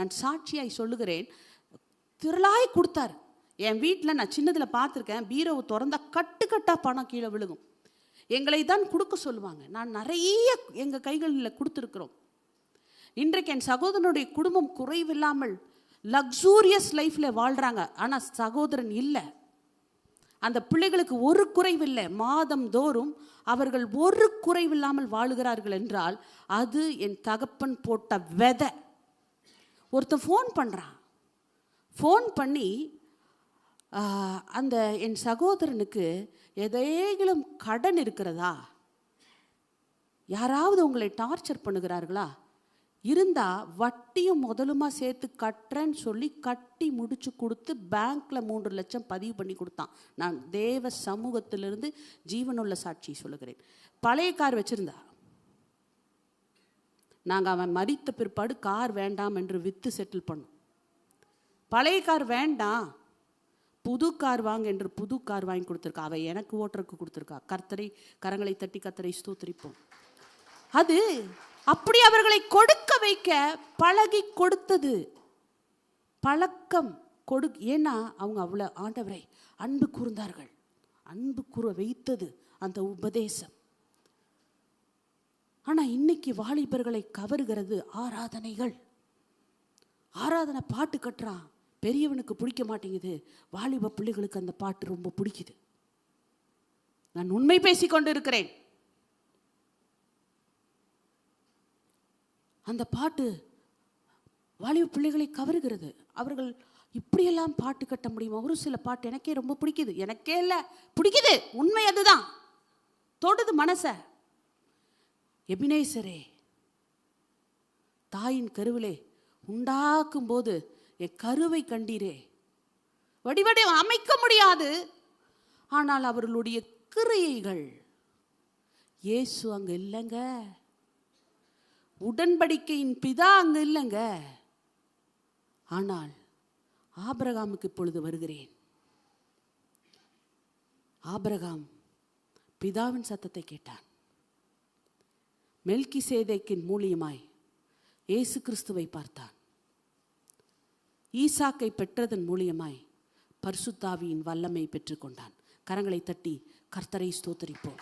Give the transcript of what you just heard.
நான் சாட்சியாய் சொல்லுகிறேன் திரளாய் கொடுத்தாரு. என் வீட்டில் நான் சின்னதில் பார்த்துருக்கேன் பீரோவை திறந்தால் கட்டு பணம் கீழே விழுகும். எங்களை தான் கொடுக்க சொல்லுவாங்க. நான் நிறைய எங்கள் கைகளில் கொடுத்துருக்குறோம். இன்றைக்கு என் சகோதரனுடைய குடும்பம் குறைவில்லாமல் லக்ஸூரியஸ் லைஃப்பில் வாழ்கிறாங்க ஆனால் சகோதரன் இல்லை. அந்த பிள்ளைகளுக்கு ஒரு குறைவில்லை. மாதம் தோறும் அவர்கள் ஒரு குறைவில்லாமல் வாழுகிறார்கள் என்றால் அது என் தகப்பன் போட்ட விதை. ஒருத்தன் ஃபோன் பண்ணுறான் ஃபோன் பண்ணி அந்த என் சகோதரனுக்கு எதேகிலும் கடன் இருக்கிறதா? யாராவது உங்களை டார்ச்சர் பண்ணுகிறார்களா? இருந்தால் வட்டியும் முதலுமா சேர்த்து கட்டுறேன்னு சொல்லி கட்டி முடிச்சு கொடுத்து பேங்க்கில் மூன்று லட்சம் பதிவு பண்ணி கொடுத்தான். நான் தேவ சமூகத்திலிருந்து ஜீவனுள்ள சாட்சி சொல்லுகிறேன். பழைய கார் வச்சுருந்தா நாங்கள் அவன் மறித்த பிற்பாடு கார் வேண்டாம் என்று விற்று செட்டில் பண்ணோம். பழைய கார் வேண்டாம். புது கார் வாங்க என்று புது கார் வாங்கி கொடுத்துருக்கா. அவள் எனக்கு ஓட்டுறதுக்கு கொடுத்துருக்கா. கர்த்தரை கரங்களை தட்டி கர்த்தரை ஸ்தூத்திரிப்போம். அது அப்படி அவர்களை கொடுக்க வைக்க பழகி கொடுத்தது. பழக்கம் கொடு ஏன்னா அவங்க அவ்வளோ ஆண்டவரை அன்பு கூர்ந்தார்கள். அன்பு கூற வைத்தது அந்த உபதேசம். ஆனா இன்னைக்கு வாலிபர்களை கவருகிறது ஆராதனைகள். ஆராதனை பாட்டு கட்டுறான் பெரியவனுக்கு பிடிக்க மாட்டேங்குது. வாலிப பிள்ளைகளுக்கு அந்த பாட்டு ரொம்ப பிடிக்குது. நான் உண்மை பேசி கொண்டு இருக்கிறேன் அந்த பாட்டு வாலிப பிள்ளைகளை கவருகிறது. அவர்கள் இப்படியெல்லாம் பாட்டு கட்ட முடியுமா? ஒரு சில பாட்டு எனக்கே ரொம்ப பிடிக்குது. எனக்கே இல்லை. பிடிக்குது. உண்மை அதுதான். தொடுது மனசை. எபினேசரே தாயின் கருவிலே உண்டாக்கும் போது என் கருவை கண்டீரே. வடிவடை அமைக்க முடியாது. ஆனால் அவர்களுடைய கிரியைகள் இயேசு அங்க இல்லைங்க. உடன்படிக்கையின் பிதா அங்க இல்லைங்க. ஆனால் ஆபரகாமுக்கு இப்பொழுது வருகிறேன். ஆபரகாம் பிதாவின் சத்தத்தை கேட்டான். மெல்கி சேதைக்கின் மூலியமாய் இயேசு கிறிஸ்துவை பார்த்தான். ஈசாக்கை பெற்றதன் மூலியமாய் பர்சுத்தாவியின் வல்லமை பெற்றுக்கொண்டான். கரங்களை தட்டி கர்த்தரை ஸ்தோத்தரிப்போம்.